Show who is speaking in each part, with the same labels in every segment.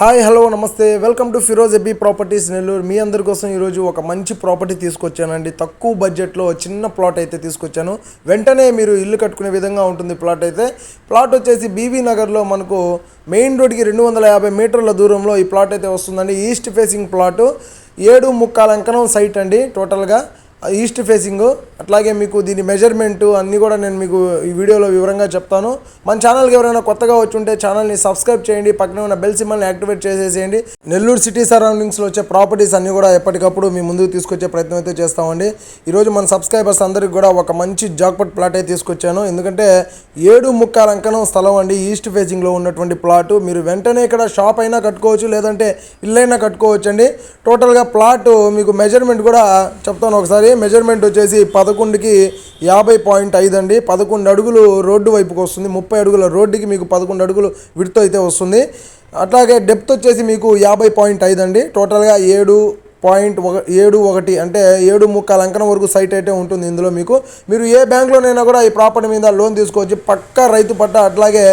Speaker 1: Hi hello నమస్తే. Welcome to Firoz AB properties Nellore. మీ అందరి కోసం ఈరోజు ఒక మంచి ప్రాపర్టీ తీసుకొచ్చానండి. తక్కువ బడ్జెట్లో చిన్న ప్లాట్ అయితే తీసుకొచ్చాను. వెంటనే మీరు ఇల్లు కట్టుకునే విధంగా ఉంటుంది ప్లాట్ అయితే. ప్లాట్ వచ్చేసి బీవీ నగర్లో మనకు మెయిన్ రోడ్కి రెండు వందల యాభై మీటర్ల దూరంలో ఈ ప్లాట్ అయితే వస్తుందండి. East facing plot. ఏడు ముక్కాల అంకణం సైట్ అండి టోటల్గా. East facing. అట్లాగే మీకు దీని మెజర్మెంట్ అన్నీ కూడా నేను మీకు ఈ వీడియోలో వివరంగా చెప్తాను. మన ఛానల్కి ఎవరైనా కొత్తగా వచ్చి ఉంటే ఛానల్ని సబ్స్క్రైబ్ చేయండి. పక్కన ఉన్న బెల్ సిమ్మల్ని యాక్టివేట్ చేసేసేయండి. నెల్లూరు సిటీ సరౌండింగ్స్లో వచ్చే ప్రాపర్టీస్ అన్నీ కూడా ఎప్పటికప్పుడు మీ ముందుకు తీసుకొచ్చే ప్రయత్నం అయితే చేస్తామండి. ఈరోజు మన సబ్స్క్రైబర్స్ అందరికి కూడా ఒక మంచి జాక్పట్ ప్లాట్ అయితే తీసుకొచ్చాను. ఎందుకంటే ఏడు ముక్కాల అంకణం స్థలం అండి ఈస్ట్ ఫేసింగ్లో ఉన్నటువంటి ప్లాట్. మీరు వెంటనే ఇక్కడ షాప్ అయినా కట్టుకోవచ్చు లేదంటే ఇల్లైనా కట్టుకోవచ్చు అండి టోటల్గా ప్లాట్ మీకు మెజర్మెంట్ కూడా చెప్తాను ఒకసారి. మెజర్మెంట్ వచ్చేసి పదకొండుకి యాభై పాయింట్ ఐదు అండి. పదకొండు అడుగులు రోడ్డు వైపుకి వస్తుంది. ముప్పై అడుగుల రోడ్డుకి మీకు పదకొండు అడుగులు విడుతూ అయితే వస్తుంది. అట్లాగే డెప్త్ వచ్చేసి మీకు యాభై పాయింట్ ఐదు అండి. టోటల్గా ఏడు పాయింట్ ఒక ఏడు ఒకటి అంటే ఏడు ముక్కాల అంకణం వరకు సైట్ అయితే ఉంటుంది ఇందులో మీకు. మీరు ఏ బ్యాంక్లోనైనా కూడా ఈ ప్రాపర్టీ మీద లోన్ తీసుకోవచ్చు. పక్కా రైతు పట్ట అట్లాగే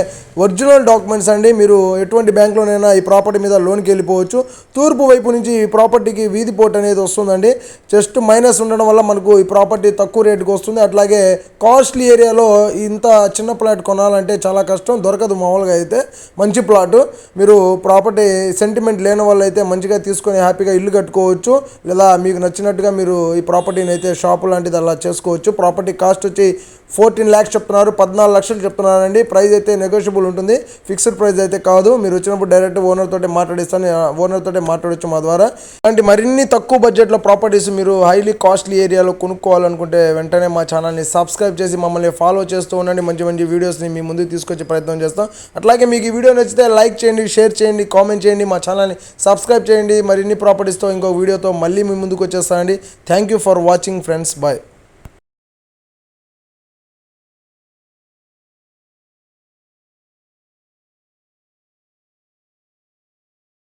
Speaker 1: ఒరిజినల్ డాక్యుమెంట్స్ అండి. మీరు ఎటువంటి బ్యాంక్లోనైనా ఈ ప్రాపర్టీ మీద లోన్కి వెళ్ళిపోవచ్చు. తూర్పు వైపు నుంచి ఈ ప్రాపర్టీకి వీధి పోర్ట్ అనేది వస్తుందండి. జస్ట్ మైనస్ ఉండడం వల్ల మనకు ఈ ప్రాపర్టీ తక్కువ రేటుకి వస్తుంది. అట్లాగే కాస్ట్లీ ఏరియాలో ఇంత చిన్న ప్లాట్ కొనాలంటే చాలా కష్టం. దొరకదు మామూలుగా అయితే. మంచి ప్లాట్. మీరు ప్రాపర్టీ సెంటిమెంట్ లేని వాళ్ళు అయితే మంచిగా తీసుకొని హ్యాపీగా ఇల్లు కట్టుకోవచ్చు. లేదా మీకు నచ్చినట్టుగా మీరు ఈ ప్రాపర్టీని అయితే షాపు లాంటిది అలా చేసుకోవచ్చు. ప్రాపర్టీ కాస్ట్ వచ్చి ఫోర్టీన్ ల్యాక్స్ చెప్తున్నారు. పద్నాలుగు లక్షలు చెప్తున్నారండి ప్రైస్ అయితే నెగోషియబుల్ ఉంటుంది. ఫిక్స్డ్ ప్రైస్ అయితే కాదు. మీరు వచ్చినప్పుడు డైరెక్ట్ ఓనర్ తోటి మాట్లాడిస్తాను. ఓనర్ తోటి మాట్లాడొచ్చు మా ద్వారా. అలాంటి మరిన్ని తక్కువ బడ్జెట్లో ప్రాపర్టీస్ మీరు హైలీ కాస్ట్లీ ఏరియాలో కొనుక్కోవాలనుకుంటే వెంటనే మా ఛానల్ని సబ్స్క్రైబ్ చేసి మమ్మల్ని ఫాలో చేస్తూ ఉండండి. మంచి మంచి వీడియోస్ని మీ ముందుకు తీసుకొచ్చే ప్రయత్నం చేస్తాం. అట్లాగే మీకు ఈ వీడియో నచ్చితే లైక్ చేయండి షేర్ చేయండి కామెంట్ చేయండి. మా ఛానల్ని సబ్స్క్రైబ్ చేయండి. మరిన్ని ప్రాపర్టీస్తో ఇంకో వీడియోతో మళ్ళీ మీ ముందుకు వచ్చేస్తానండి. Thank you for watching friends bye